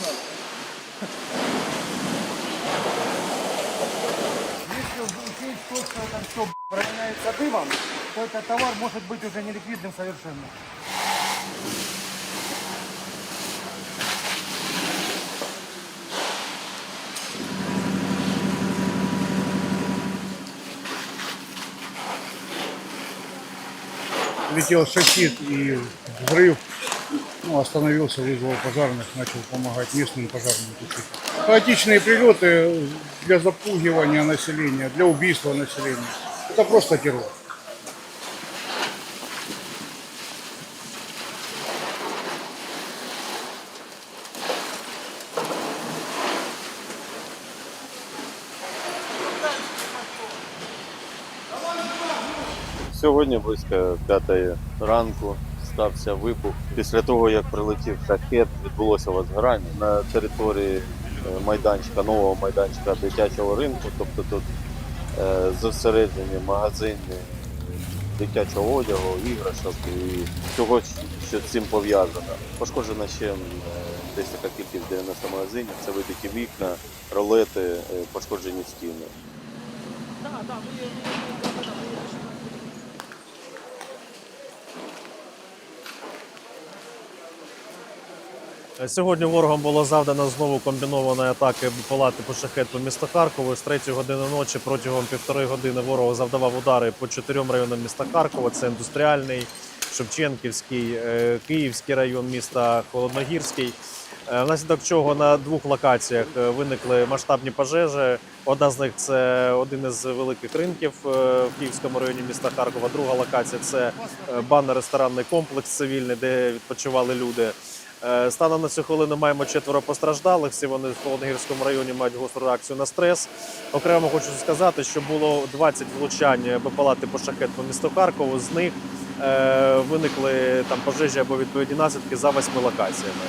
надо. Если учесть то, что это все равняется дымом, то этот товар может быть уже неликвидным совершенно. летел шасит и взрыв. Ну, остановился, вызвал пожарных, начал помогать местным пожарным тушить. Хаотичные прилеты для запугивания населения, для убийства населения. Это просто террор. Сьогодні близько п'ятої ранку стався вибух. Після того, як прилетів шахет, відбулося возгорання на території е, майданчика, нового майданчика дитячого ринку. Тобто тут е, зосереджені магазини дитячого одягу, іграшок і всього, що з цим пов'язано. Пошкоджено ще е, десь така кількість 90 магазинів. Це вибиті вікна, ролети, е, пошкоджені стіни. Сьогодні ворогом було завдано знову комбінованої атаки палати по шахет по місту Харкову. З 3 години ночі протягом півтори години ворог завдавав удари по чотирьом районам міста Харкова. Це індустріальний, Шевченківський, е, Київський район міста Холодногірський. Е, Внаслідок чого на двох локаціях е, виникли масштабні пожежі. Одна з них це один із великих ринків е, в Київському районі міста Харкова. Друга локація це е, банно-ресторанний комплекс цивільний, де відпочивали люди. Е, Станом на цю хвилину маємо четверо постраждалих. Всі вони в Холодногірському районі мають гостру реакцію на стрес. Окремо хочу сказати, що було 20 влучань БПЛА типу шахет по місту Харкову. З них е, виникли там пожежі або відповідні наслідки за восьми локаціями.